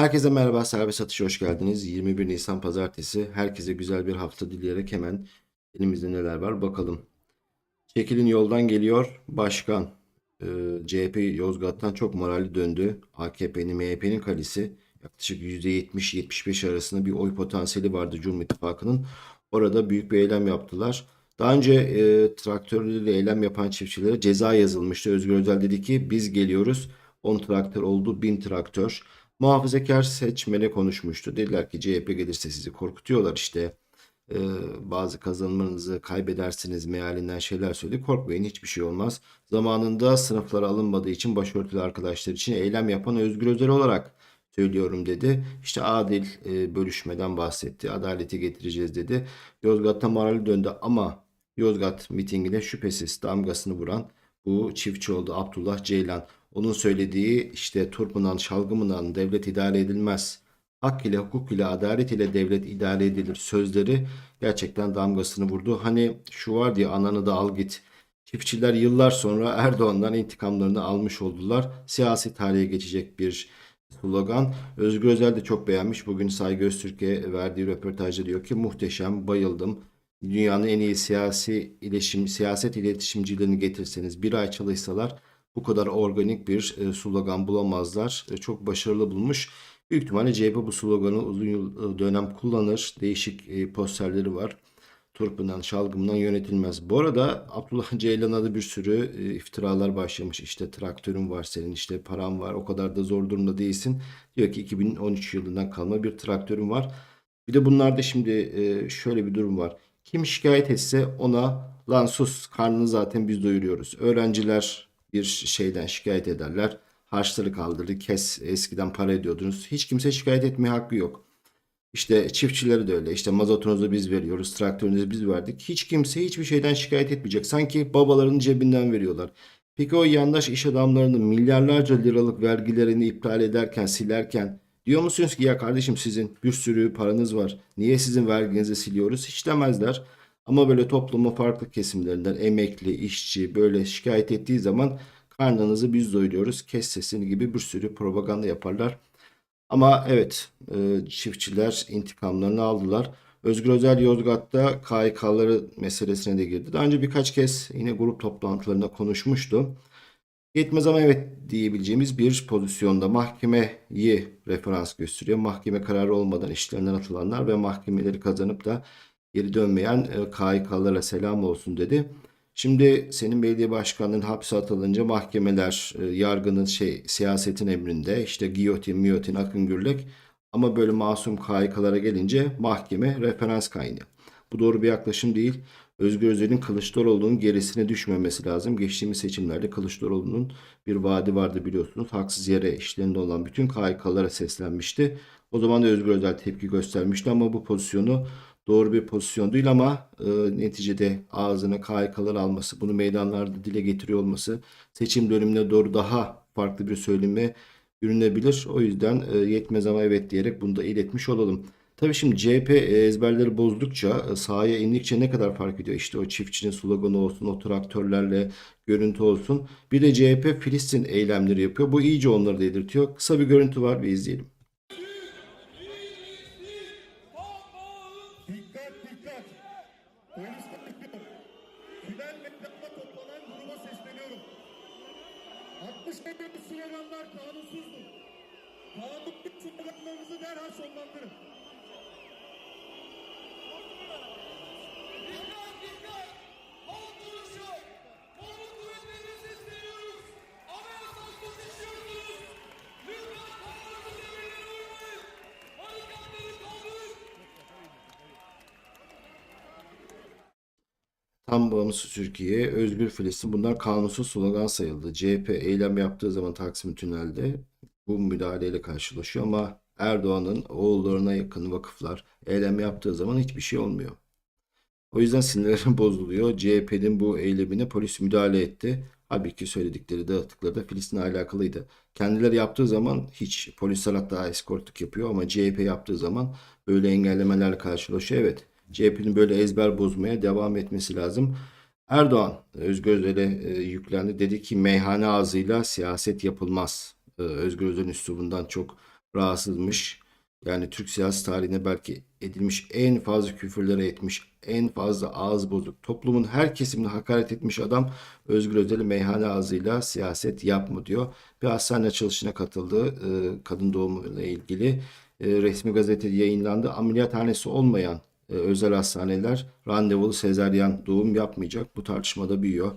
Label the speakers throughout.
Speaker 1: Herkese merhaba, Serbest Atış'a hoş geldiniz. 21 Nisan Pazartesi. Herkese güzel bir hafta dileyerek hemen elimizde neler var bakalım. Çekilin yoldan geliyor başkan. Ee, CHP Yozgat'tan çok moralli döndü. AKP'nin, MHP'nin kalesi yaklaşık %70-75 arasında bir oy potansiyeli vardı Cumhur İttifakı'nın. Orada büyük bir eylem yaptılar. Daha önce e, traktörleriyle eylem yapan çiftçilere ceza yazılmıştı. Özgür Özel dedi ki biz geliyoruz. 10 traktör oldu, 1000 traktör. Muhafazakar seçmene konuşmuştu. Dediler ki CHP gelirse sizi korkutuyorlar işte. Ee, bazı kazanımlarınızı kaybedersiniz mealinden şeyler söyledi. Korkmayın hiçbir şey olmaz. Zamanında sınıflara alınmadığı için başörtülü arkadaşlar için eylem yapan Özgür Özel olarak söylüyorum dedi. İşte adil e, bölüşmeden bahsetti. Adaleti getireceğiz dedi. Yozgat'ta morali döndü ama Yozgat mitingine şüphesiz damgasını vuran bu çiftçi oldu Abdullah Ceylan. Onun söylediği işte turpından şalgımından devlet idare edilmez. Hak ile hukuk ile adalet ile devlet idare edilir sözleri gerçekten damgasını vurdu. Hani şu var diye ananı da al git. Çiftçiler yıllar sonra Erdoğan'dan intikamlarını almış oldular. Siyasi tarihe geçecek bir slogan. Özgür Özel de çok beğenmiş. Bugün Saygı Öztürk'e verdiği röportajda diyor ki muhteşem, bayıldım. Dünyanın en iyi siyasi iletişim, siyaset iletişimcilerini getirseniz bir ay çalışsalar bu kadar organik bir e, slogan bulamazlar. E, çok başarılı bulmuş. Büyük ihtimalle CHP bu sloganı uzun e, dönem kullanır. Değişik posterleri var. Turpundan, şalgımdan yönetilmez. Bu arada Abdullah Ceylan'a da bir sürü iftiralar başlamış. İşte traktörün var senin, işte param var, o kadar da zor durumda değilsin. Diyor ki 2013 yılından kalma bir traktörüm var. Bir de bunlarda şimdi şöyle bir durum var. Kim şikayet etse ona lan sus karnını zaten biz doyuruyoruz. Öğrenciler bir şeyden şikayet ederler. Harçları kaldırdı. Kes eskiden para ediyordunuz. Hiç kimse şikayet etmeye hakkı yok. İşte çiftçileri de öyle. İşte mazotunuzu biz veriyoruz, traktörünüzü biz verdik. Hiç kimse hiçbir şeyden şikayet etmeyecek. Sanki babalarının cebinden veriyorlar. Peki o yandaş iş adamlarının milyarlarca liralık vergilerini iptal ederken, silerken diyor musunuz ki ya kardeşim sizin bir sürü paranız var. Niye sizin verginizi siliyoruz? Hiç demezler. Ama böyle toplumun farklı kesimlerinden emekli, işçi böyle şikayet ettiği zaman karnınızı biz doyuruyoruz. Kes sesini gibi bir sürü propaganda yaparlar. Ama evet e, çiftçiler intikamlarını aldılar. Özgür Özel Yozgat'ta KYK'ları meselesine de girdi. Daha önce birkaç kez yine grup toplantılarında konuşmuştu. Yetmez ama evet diyebileceğimiz bir pozisyonda mahkemeyi referans gösteriyor. Mahkeme kararı olmadan işlerinden atılanlar ve mahkemeleri kazanıp da geri dönmeyen e, KHK'lara selam olsun dedi. Şimdi senin belediye başkanının hapse atılınca mahkemeler e, yargının şey siyasetin emrinde işte giyotin, miyotin, akın gürlek ama böyle masum KHK'lara gelince mahkeme referans kaynağı. Bu doğru bir yaklaşım değil. Özgür Özel'in Kılıçdaroğlu'nun gerisine düşmemesi lazım. Geçtiğimiz seçimlerde Kılıçdaroğlu'nun bir vaadi vardı biliyorsunuz. Haksız yere işlerinde olan bütün KHK'lara seslenmişti. O zaman da Özgür Özel tepki göstermişti ama bu pozisyonu doğru bir pozisyon değil ama e, neticede ağzına KHK'lar alması, bunu meydanlarda dile getiriyor olması seçim dönemine doğru daha farklı bir söyleme bürünebilir. O yüzden e, yetmez ama evet diyerek bunu da iletmiş olalım. Tabii şimdi CHP ezberleri bozdukça, e, sahaya indikçe ne kadar fark ediyor? İşte o çiftçinin sloganı olsun, o traktörlerle görüntü olsun. Bir de CHP Filistin eylemleri yapıyor. Bu iyice onları delirtiyor. Kısa bir görüntü var ve izleyelim.
Speaker 2: Barikatları kaldırın!
Speaker 1: Tam bağımsız Türkiye, özgür Filistin. Bunlar kanunsuz slogan sayıldı. CHP eylem yaptığı zaman Taksim Tünel'de bu müdahaleyle karşılaşıyor ama Erdoğan'ın oğullarına yakın vakıflar eylem yaptığı zaman hiçbir şey olmuyor. O yüzden sinirlerim bozuluyor. CHP'nin bu eylemine polis müdahale etti. Halbuki söyledikleri, dağıttıkları da Filistin'le alakalıydı. Kendileri yaptığı zaman hiç polisler hatta eskortluk yapıyor ama CHP yaptığı zaman böyle engellemelerle karşılaşıyor. Evet, CHP'nin böyle ezber bozmaya devam etmesi lazım. Erdoğan Özgür Özel'e e, yüklendi. Dedi ki meyhane ağzıyla siyaset yapılmaz. E, Özgür Özel'in üslubundan çok rahatsızmış. Yani Türk siyasi tarihine belki edilmiş en fazla küfürlere etmiş, en fazla ağız bozuk, toplumun her kesimine hakaret etmiş adam Özgür Özel'i meyhane ağzıyla siyaset yapma diyor. Bir hastane açılışına katıldı e, kadın doğumuyla ilgili. E, resmi gazetede yayınlandı. Ameliyathanesi olmayan e, özel hastaneler randevulu sezaryen doğum yapmayacak. Bu tartışmada büyüyor.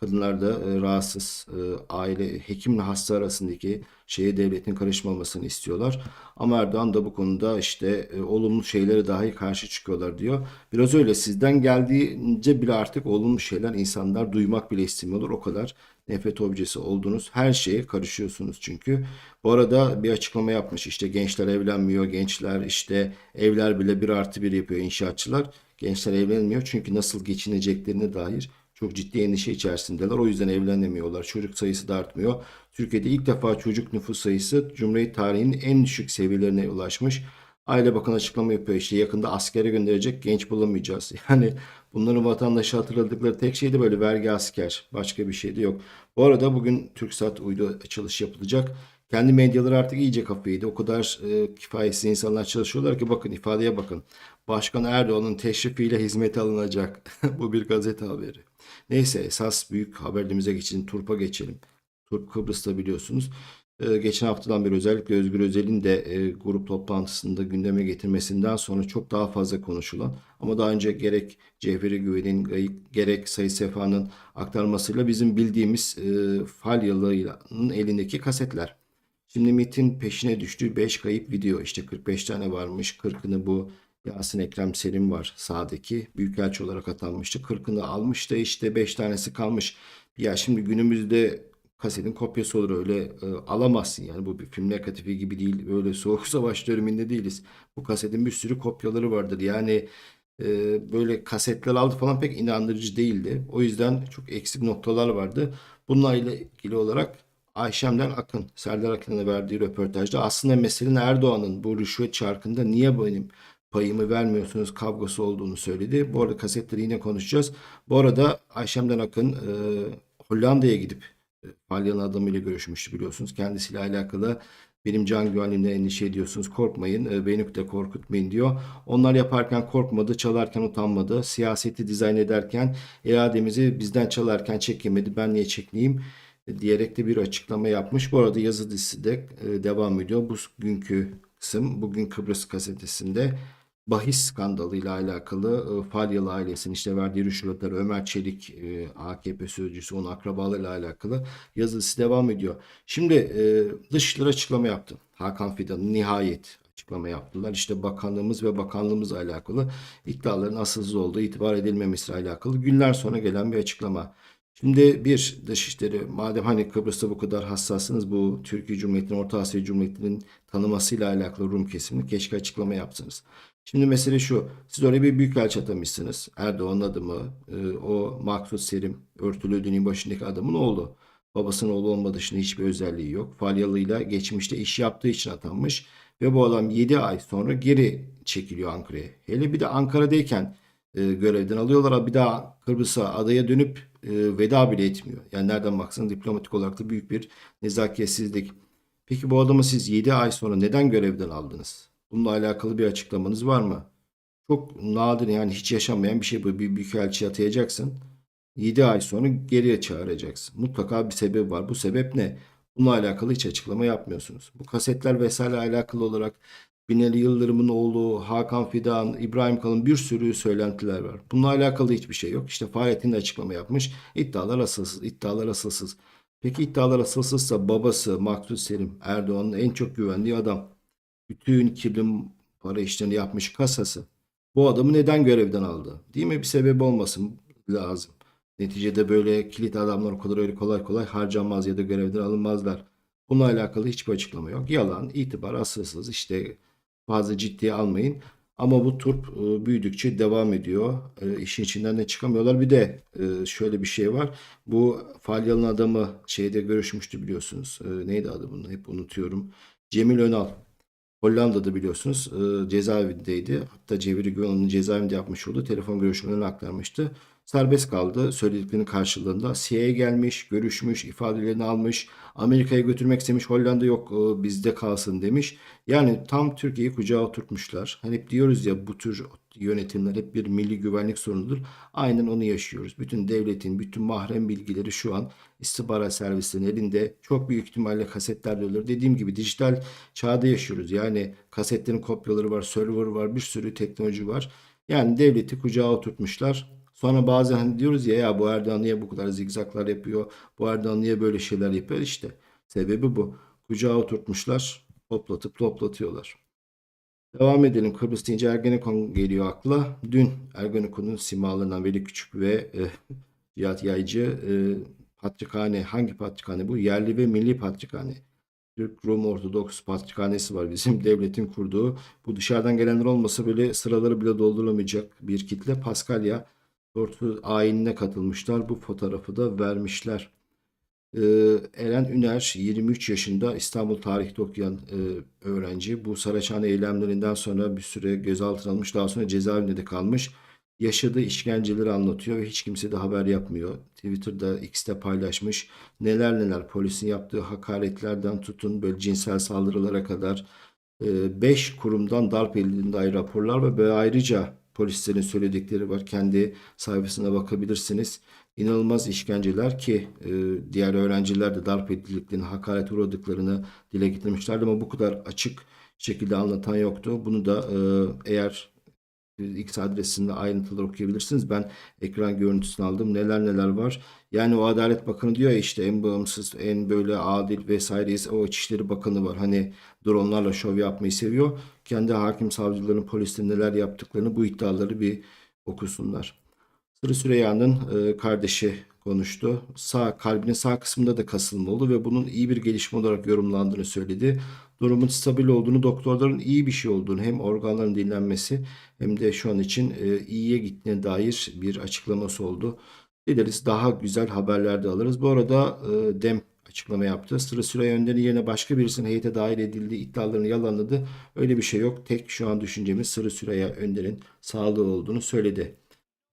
Speaker 1: Kadınlar da e, rahatsız, e, aile, hekimle hasta arasındaki şeye devletin karışmamasını istiyorlar. Ama Erdoğan da bu konuda işte e, olumlu şeylere dahi karşı çıkıyorlar diyor. Biraz öyle sizden geldiğince bile artık olumlu şeyler insanlar duymak bile istemiyorlar. O kadar nefret objesi oldunuz. Her şeye karışıyorsunuz çünkü. Bu arada bir açıklama yapmış. İşte gençler evlenmiyor. Gençler işte evler bile bir artı bir yapıyor inşaatçılar. Gençler evlenmiyor çünkü nasıl geçineceklerine dair çok ciddi endişe içerisindeler. O yüzden evlenemiyorlar. Çocuk sayısı da artmıyor. Türkiye'de ilk defa çocuk nüfus sayısı Cumhuriyet tarihinin en düşük seviyelerine ulaşmış. Aile Bakanı açıklama yapıyor işte yakında askere gönderecek genç bulamayacağız. Yani bunların vatandaşı hatırladıkları tek şey de böyle vergi asker. Başka bir şey de yok. Bu arada bugün TürkSat uydu açılış yapılacak. Kendi medyaları artık iyice kafayı yedi. O kadar e, kifayetsiz insanlar çalışıyorlar ki bakın ifadeye bakın. Başkan Erdoğan'ın teşrifiyle hizmete alınacak. Bu bir gazete haberi. Neyse esas büyük haberimize geçelim. Turp'a geçelim. Turp Kıbrıs'ta biliyorsunuz. Ee, geçen haftadan beri özellikle Özgür Özel'in de e, grup toplantısında gündeme getirmesinden sonra çok daha fazla konuşulan ama daha önce gerek Cevheri Güven'in gay- gerek Sayı Sefa'nın aktarmasıyla bizim bildiğimiz e, Falyalı'nın elindeki kasetler. Şimdi MIT'in peşine düştüğü 5 kayıp video işte 45 tane varmış. 40'ını bu Yasin Ekrem Selim var sağdaki. Büyükelçi olarak atanmıştı. 40'ını almış da işte 5 tanesi kalmış. Ya şimdi günümüzde kasetin kopyası olur öyle e, alamazsın yani bu bir film negatifi gibi değil. Öyle soğuk savaş döneminde değiliz. Bu kasetin bir sürü kopyaları vardır. Yani e, böyle kasetler aldı falan pek inandırıcı değildi. O yüzden çok eksik noktalar vardı. Bununla ilgili olarak Ayşem'den Akın, Serdar Akın'a verdiği röportajda aslında meselenin Erdoğan'ın bu rüşvet çarkında niye benim payımı vermiyorsunuz kavgası olduğunu söyledi. Bu arada kasetleri yine konuşacağız. Bu arada Ayşem'den Akın e, Hollanda'ya gidip e, adamıyla görüşmüştü biliyorsunuz. Kendisiyle alakalı benim can güvenliğimden endişe ediyorsunuz. Korkmayın. E, beni de korkutmayın diyor. Onlar yaparken korkmadı. Çalarken utanmadı. Siyaseti dizayn ederken irademizi bizden çalarken çekemedi. Ben niye çekmeyeyim? E, diyerek de bir açıklama yapmış. Bu arada yazı dizisi de e, devam ediyor. Bugünkü kısım bugün Kıbrıs gazetesinde bahis skandalıyla alakalı e, Falyalı ailesinin işte verdiği rüşvetler Ömer Çelik e, AKP sözcüsü onun akrabalarıyla alakalı yazısı devam ediyor. Şimdi e, Dışişleri açıklama yaptı. Hakan Fidan nihayet açıklama yaptılar. İşte bakanlığımız ve bakanlığımızla alakalı iddiaların asılsız olduğu itibar edilmemesiyle alakalı günler sonra gelen bir açıklama. Şimdi bir dışişleri madem hani Kıbrıs'ta bu kadar hassassınız bu Türkiye Cumhuriyeti'nin Orta Asya Cumhuriyeti'nin tanımasıyla alakalı Rum kesimini keşke açıklama yapsınız. Şimdi mesele şu. Siz oraya bir büyükelçi atamışsınız. Erdoğan'ın adımı, e, o Maksut Selim, örtülü ödünün başındaki adamın oğlu. Babasının oğlu olma dışında hiçbir özelliği yok. Falyalı'yla geçmişte iş yaptığı için atanmış. Ve bu adam 7 ay sonra geri çekiliyor Ankara'ya. Hele bir de Ankara'dayken e, görevden alıyorlar. Bir daha Kıbrıs'a adaya dönüp e, veda bile etmiyor. Yani nereden baksanız diplomatik olarak da büyük bir nezaketsizlik. Peki bu adamı siz 7 ay sonra neden görevden aldınız? Bununla alakalı bir açıklamanız var mı? Çok nadir yani hiç yaşanmayan bir şey bu. Bir büyükelçi atayacaksın. 7 ay sonra geriye çağıracaksın. Mutlaka bir sebep var. Bu sebep ne? Bununla alakalı hiç açıklama yapmıyorsunuz. Bu kasetler vesaire alakalı olarak Binali Yıldırım'ın oğlu, Hakan Fidan, İbrahim Kalın bir sürü söylentiler var. Bununla alakalı hiçbir şey yok. İşte Fahrettin de açıklama yapmış. İddialar asılsız, iddialar asılsız. Peki iddialar asılsızsa babası Maksut Selim, Erdoğan'ın en çok güvendiği adam. Bütün kirli para işlerini yapmış kasası. Bu adamı neden görevden aldı? Değil mi? Bir sebebi olmasın lazım. Neticede böyle kilit adamlar o kadar öyle kolay kolay harcanmaz ya da görevden alınmazlar. Bununla alakalı hiçbir açıklama yok. Yalan, itibar, asılsız işte fazla ciddiye almayın. Ama bu turp e, büyüdükçe devam ediyor. E, işin içinden de çıkamıyorlar. Bir de e, şöyle bir şey var. Bu Falyalı'nın adamı şeyde görüşmüştü biliyorsunuz. E, neydi adamını hep unutuyorum. Cemil Önal. Hollanda'da biliyorsunuz cezaevindeydi. Hatta Cevri Güven onun cezaevinde yapmış olduğu telefon görüşmelerini aktarmıştı. Serbest kaldı söylediklerinin karşılığında. CIA gelmiş, görüşmüş, ifadelerini almış. Amerika'ya götürmek istemiş. Hollanda yok e, bizde kalsın demiş. Yani tam Türkiye'yi kucağa oturtmuşlar. Hani hep diyoruz ya bu tür yönetimler hep bir milli güvenlik sorunudur. Aynen onu yaşıyoruz. Bütün devletin, bütün mahrem bilgileri şu an istihbarat servisinin elinde. Çok büyük ihtimalle kasetler de olur. Dediğim gibi dijital çağda yaşıyoruz. Yani kasetlerin kopyaları var, server var, bir sürü teknoloji var. Yani devleti kucağa oturtmuşlar. Sonra bazen hani diyoruz ya ya bu Erdoğan niye bu kadar zigzaklar yapıyor? Bu Erdoğan niye böyle şeyler yapıyor? İşte sebebi bu. Kucağa oturtmuşlar, toplatıp toplatıyorlar. Devam edelim. Kıbrıs deyince Ergenekon geliyor akla. Dün Ergenekon'un simalarından Veli Küçük ve e, Cihat Yaycı e, patrikhane, hangi patrikhane bu? Yerli ve milli patrikhane. Türk Rum Ortodoks Patrikhanesi var bizim devletin kurduğu. Bu dışarıdan gelenler olmasa böyle sıraları bile doldurulamayacak bir kitle. Paskalya Tortu ayinine katılmışlar. Bu fotoğrafı da vermişler. Ee, Eren Üner 23 yaşında İstanbul Tarih'te okuyan e, öğrenci. Bu Saraçhane eylemlerinden sonra bir süre gözaltına alınmış. Daha sonra cezaevinde de kalmış. Yaşadığı işkenceleri anlatıyor ve hiç kimse de haber yapmıyor. Twitter'da, X'te paylaşmış. Neler neler polisin yaptığı hakaretlerden tutun böyle cinsel saldırılara kadar 5 kurumdan darp edildiğine dair raporlar ve ayrıca polislerin söyledikleri var. Kendi sayfasına bakabilirsiniz. İnanılmaz işkenceler ki e, diğer öğrenciler de darp edildiklerini, hakaret uğradıklarını dile getirmişlerdi ama bu kadar açık şekilde anlatan yoktu. Bunu da e, eğer X adresinde ayrıntıları okuyabilirsiniz. Ben ekran görüntüsünü aldım. Neler neler var. Yani o Adalet Bakanı diyor ya işte en bağımsız, en böyle adil vesaireyiz. O İçişleri Bakanı var. Hani dronlarla şov yapmayı seviyor. Kendi hakim savcıların, polislerin neler yaptıklarını bu iddiaları bir okusunlar. Sırrı Süreyya'nın kardeşi konuştu. Sağ kalbinin sağ kısmında da kasılma oldu ve bunun iyi bir gelişme olarak yorumlandığını söyledi. Durumun stabil olduğunu, doktorların iyi bir şey olduğunu, hem organların dinlenmesi hem de şu an için e, iyiye gittiğine dair bir açıklaması oldu. Dileriz daha güzel haberler de alırız. Bu arada e, DEM açıklama yaptı. Sırrı Süreyya Önder'in yerine başka birisinin heyete dahil edildiği iddialarını yalanladı. Öyle bir şey yok. Tek şu an düşüncemiz Sırrı Süreyya Önder'in sağlığı olduğunu söyledi.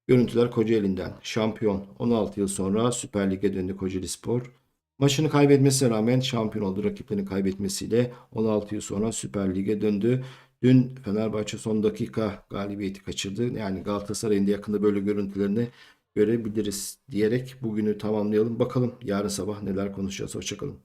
Speaker 1: Görüntüler Kocaeli'nden. Şampiyon 16 yıl sonra Süper Lig'e döndü Kocaeli Spor. Maçını kaybetmesine rağmen şampiyon oldu. Rakiplerini kaybetmesiyle 16 yıl sonra Süper Lig'e döndü. Dün Fenerbahçe son dakika galibiyeti kaçırdı. Yani Galatasaray'ın da yakında böyle görüntülerini görebiliriz diyerek bugünü tamamlayalım. Bakalım yarın sabah neler konuşacağız. Hoşçakalın.